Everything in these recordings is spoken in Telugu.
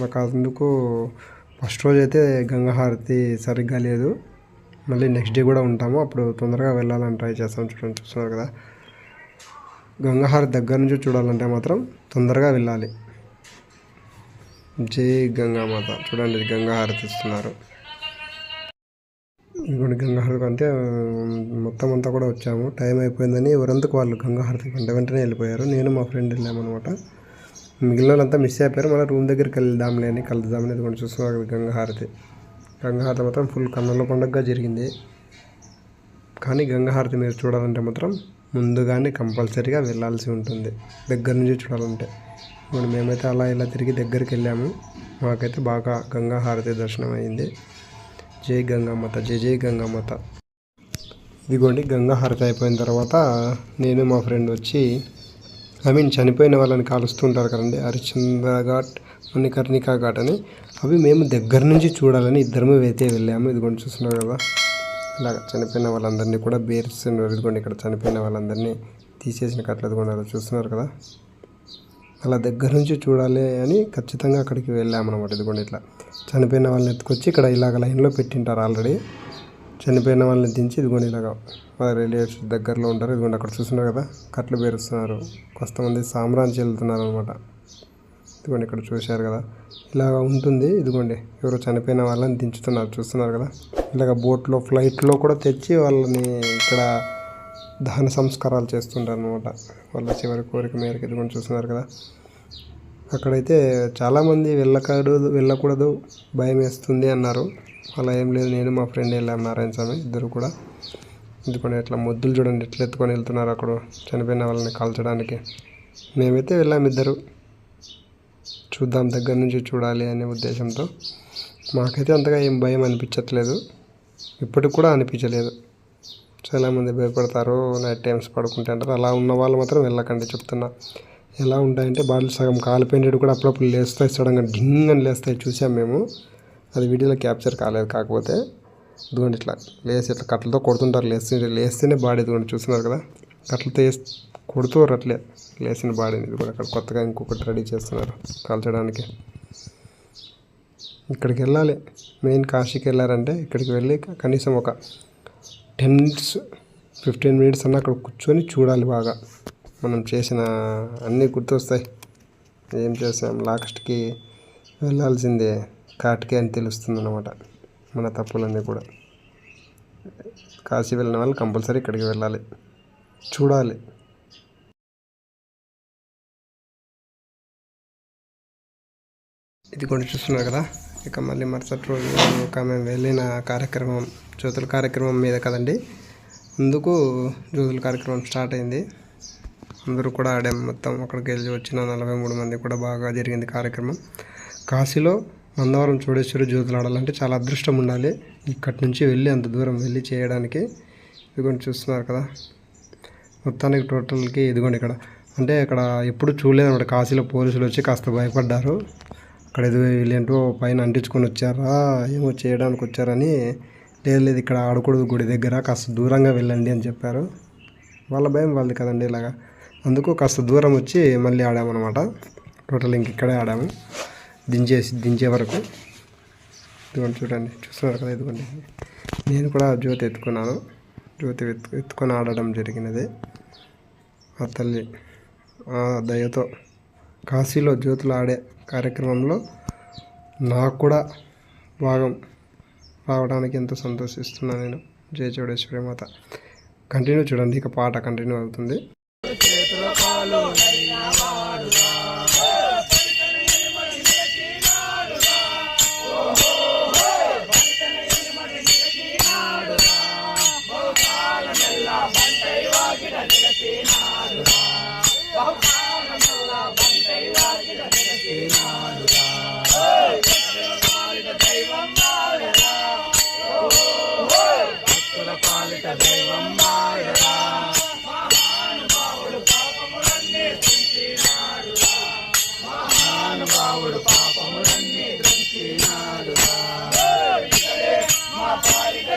మాకు అందుకు ఫస్ట్ రోజు అయితే గంగాహారతి సరిగ్గా లేదు. మళ్ళీ నెక్స్ట్ డే కూడా ఉంటాము. అప్పుడు తొందరగా వెళ్ళాలని ట్రై చేస్తాం చూడండి చూస్తున్నారు కదా. గంగాహారతి దగ్గర నుంచి చూడాలంటే మాత్రం తొందరగా వెళ్ళాలి. జై గంగామాత చూడండి గంగాహారతి ఇస్తున్నారు. ఇంకోటి గంగా అంతే అంటే మొత్తం అంతా కూడా వచ్చాము. టైం అయిపోయిందని ఎవరంతకు వాళ్ళు గంగాహారతికి వెంట వెంటనే వెళ్ళిపోయారు. నేను మా ఫ్రెండ్ వెళ్ళామన్నమాట. మిగిలిన వాళ్ళంతా మిస్ అయిపోయారు. మళ్ళీ రూమ్ దగ్గరికి వెళ్దాంలే అని కలుద్దామని ఇది కూడా చూస్తున్నారు గంగహారతి గంగహారతి మాత్రం ఫుల్ కన్నుల పండుగగా జరిగింది. కానీ గంగహారతి మీరు చూడాలంటే మాత్రం ముందుగానే కంపల్సరీగా వెళ్ళాల్సి ఉంటుంది. దగ్గర నుంచి చూడాలంటే. ఇప్పుడు మేమైతే అలా ఇలా తిరిగి దగ్గరికి వెళ్ళాము. మాకైతే బాగా గంగాహారతి దర్శనం అయింది. జై గంగామాత జై జై గంగామాత. ఇదిగోండి గంగాహారతి అయిపోయిన తర్వాత నేను మా ఫ్రెండ్ వచ్చి ఐ మీన్ చనిపోయిన వాళ్ళని కాలుస్తుంటారు కదండి. హరిశ్చంద్ర ఘాట్ మణికర్ణికా ఘాట్ అని. అవి మేము దగ్గర నుంచి చూడాలని ఇద్దరము అయితే వెళ్ళాము. ఇదిగోండి చూస్తున్నారు కదా. ఇలాగ చనిపోయిన వాళ్ళందరినీ కూడా బేరుస్తున్నారు ఇదిగోండి ఇక్కడ చనిపోయిన వాళ్ళందరినీ తీసేసిన కట్లు ఇదిగోండి చూస్తున్నారు కదా. అలా దగ్గర నుంచి చూడాలి అని ఖచ్చితంగా అక్కడికి వెళ్ళామన్నమాట. ఇదిగోండి ఇట్లా చనిపోయిన వాళ్ళని ఎత్తుకొచ్చి ఇక్కడ ఇలాగ లైన్లో పెట్టింటారు ఆల్రెడీ. చనిపోయిన వాళ్ళని దించి ఇదిగోండి ఇలాగ వాళ్ళ రిలేటివ్స్ దగ్గరలో ఉంటారు. ఇదిగోండి అక్కడ చూస్తున్నారు కదా కట్లు పేరుస్తున్నారు కొంతమంది సామ్రాజ్యం వెళ్తున్నారు అనమాట ఇదిగోండి ఇక్కడ చూశారు కదా ఇలాగ ఉంటుంది. ఇదిగోండి ఎవరో చనిపోయిన వాళ్ళని దించుతున్నారు చూస్తున్నారు కదా. ఇలాగ బోట్లో ఫ్లైట్లో కూడా తెచ్చి వాళ్ళని ఇక్కడ దహన సంస్కారాలు చేస్తుంటారు అనమాట వాళ్ళ చివరి కోరిక మేరకు ఇదిగోండి చూస్తున్నారు కదా. అక్కడైతే చాలామంది వెళ్ళకూడదు వెళ్ళకూడదు భయం వేస్తుంది అన్నారు. అలా ఏం లేదు. నేను మా ఫ్రెండ్ వెళ్ళాము నారాయణ స్వామి ఇద్దరు కూడా. ఎందుకంటే ఇట్లా మొద్దులు చూడండి ఎట్లా ఎత్తుకొని వెళ్తున్నారు అక్కడ చనిపోయిన వాళ్ళని కాల్చడానికి. మేమైతే వెళ్ళాము ఇద్దరు. చూద్దాం దగ్గర నుంచి చూడాలి అనే ఉద్దేశంతో. మాకైతే అంతగా ఏం భయం అనిపించట్లేదు. ఇప్పటికి కూడా అనిపించలేదు. చాలామంది భయపడతారు నైట్ టైమ్స్ పడుకుంటే అంటారు. అలా ఉన్న వాళ్ళు మాత్రం వెళ్ళకండి చెప్తున్నా. ఎలా ఉంటాయంటే బాడీలు సగం కాలిపోయినట్టు కూడా అప్పుడప్పుడు లేస్తాయి సడన్గా డింగ్ అని లేస్తాయి చూసాం మేము. అది వీడియోలో క్యాప్చర్ కాలేదు. కాకపోతే ఇదిగోండి ఇట్లా లేసి ఇట్లా కట్టలతో కొడుతుంటారు. లేస్తే లేస్తేనే బాడీ దూండి చూస్తున్నారు కదా. కట్టలతో వేసి కొడుతూరు అట్లే లేచిన బాడీని ఇది కూడా అక్కడ కొత్తగా ఇంకొకటి రెడీ చేస్తున్నారు కాల్చడానికి. ఇక్కడికి వెళ్ళాలి. మెయిన్ కాశీకి వెళ్ళారంటే ఇక్కడికి వెళ్ళి కనీసం ఒక టెన్ మినిట్స్ ఫిఫ్టీన్ మినిట్స్ అన్న అక్కడ కూర్చొని చూడాలి బాగా. మనం చేసిన అన్నీ గుర్తొస్తాయి. ఏం చేసాం? లాస్ట్కి వెళ్ళాల్సిందే. కాటికే అని తెలుస్తుంది అనమాట మన తప్పులన్నీ కూడా. కాశీ వెళ్ళిన వాళ్ళు కంపల్సరీ ఇక్కడికి వెళ్ళాలి. చూడాలి. ఇది కూడా చూస్తున్నారు కదా? ఇక మళ్ళీ మరుసటి రోజు ఒక మేము వెళ్ళిన కార్యక్రమం జ్యోతుల కార్యక్రమం మీద కదండి. అందుకు జ్యోతుల కార్యక్రమం స్టార్ట్ అయింది. అందరూ కూడా ఆడాం మొత్తం. అక్కడికి వెళ్ళి వచ్చిన నలభై మూడు మంది కూడా బాగా జరిగింది కార్యక్రమం. కాశీలో మందవరం చోడేశ్వరి జ్యోతులు ఆడాలంటే చాలా అదృష్టం ఉండాలి. ఇక్కడి నుంచి వెళ్ళి అంత దూరం వెళ్ళి చేయడానికి ఇదిగోండి చూస్తున్నారు కదా. మొత్తానికి టోటల్కి ఇదిగోండి ఇక్కడ. అంటే ఇక్కడ ఎప్పుడు చూడలేదు అనమాట కాశీలో పోలీసులు వచ్చి కాస్త భయపడ్డారు. అక్కడ ఏదో వీళ్ళేంటో పైన అంటించుకొని వచ్చారా ఏమో చేయడానికి వచ్చారని లేదు లేదు ఇక్కడ ఆడకూడదు గుడి దగ్గర కాస్త దూరంగా వెళ్ళండి అని చెప్పారు. వాళ్ళ భయం వాళ్ళది కదండి ఇలాగా. అందుకు కాస్త దూరం వచ్చి మళ్ళీ ఆడామన్నమాట. టోటల్ ఇంక ఇక్కడే ఆడాము. దించేసి దించే వరకు. ఇదిగోండి చూడండి చూస్తున్నారు కదా ఇదిగోండి. నేను కూడా జ్యోతి ఎత్తుకున్నాను. జ్యోతి ఎత్తు ఎత్తుకొని ఆడడం జరిగినది. ఆ తల్లి ఆ దయతో కాశీలో జ్యోతులు ఆడే కార్యక్రమంలో నాకు కూడా భాగం రావడానికి ఎంతో సంతోషిస్తున్నాను నేను. జయ చౌడేశ్వరి మాత. కంటిన్యూ చూడండి ఇక పాట కంటిన్యూ అవుతుంది. పాపములన్నీ దృష్టి నాడుగా మా పాలిక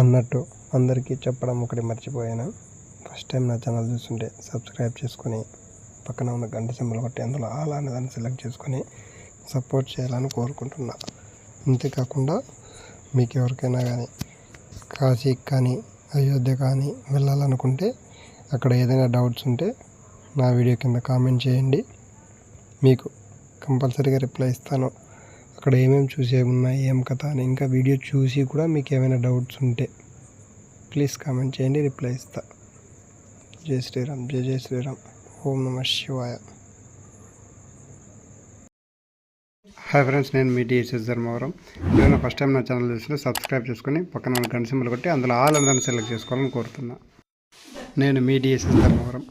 అన్నట్టు అందరికీ చెప్పడం ఒకటి మర్చిపోయాను. ఫస్ట్ టైం నా ఛానల్ చూస్తుంటే సబ్స్క్రైబ్ చేసుకొని పక్కన ఉన్న గంట సింబల్ కొట్టి అందులో ఆల్ అనే దాన్ని సెలెక్ట్ చేసుకొని సపోర్ట్ చేయాలని కోరుకుంటున్నా. అంతేకాకుండా మీకు ఎవరికైనా కానీ కాశీ కానీ అయోధ్య కానీ వెళ్ళాలనుకుంటే అక్కడ ఏదైనా డౌట్స్ ఉంటే నా వీడియో కింద కామెంట్ చేయండి. మీకు కంపల్సరీగా రిప్లై ఇస్తాను. అక్కడ ఏమేమి చూసే ఉన్నాయి ఏం కథ అని ఇంకా వీడియో చూసి కూడా మీకు ఏమైనా డౌట్స్ ఉంటే ప్లీజ్ కామెంట్ చేయండి రిప్లై ఇస్తా. జై శ్రీరామ్ జై జై శ్రీరామ్. ఓం నమ శివాయ. హాయ్ ఫ్రెండ్స్ నేను మీ డిఎస్ఎస్ ధర్మవరం. నేను ఫస్ట్ టైం నా ఛానల్ చూసిన సబ్స్క్రైబ్ చేసుకుని పక్కన గంట సింబల్ కొట్టి అందులో ఆల్ అందరిని సెలెక్ట్ చేసుకోవాలని కోరుతున్నా. నేను మీ డిఎస్ఎస్ ధర్మవరం.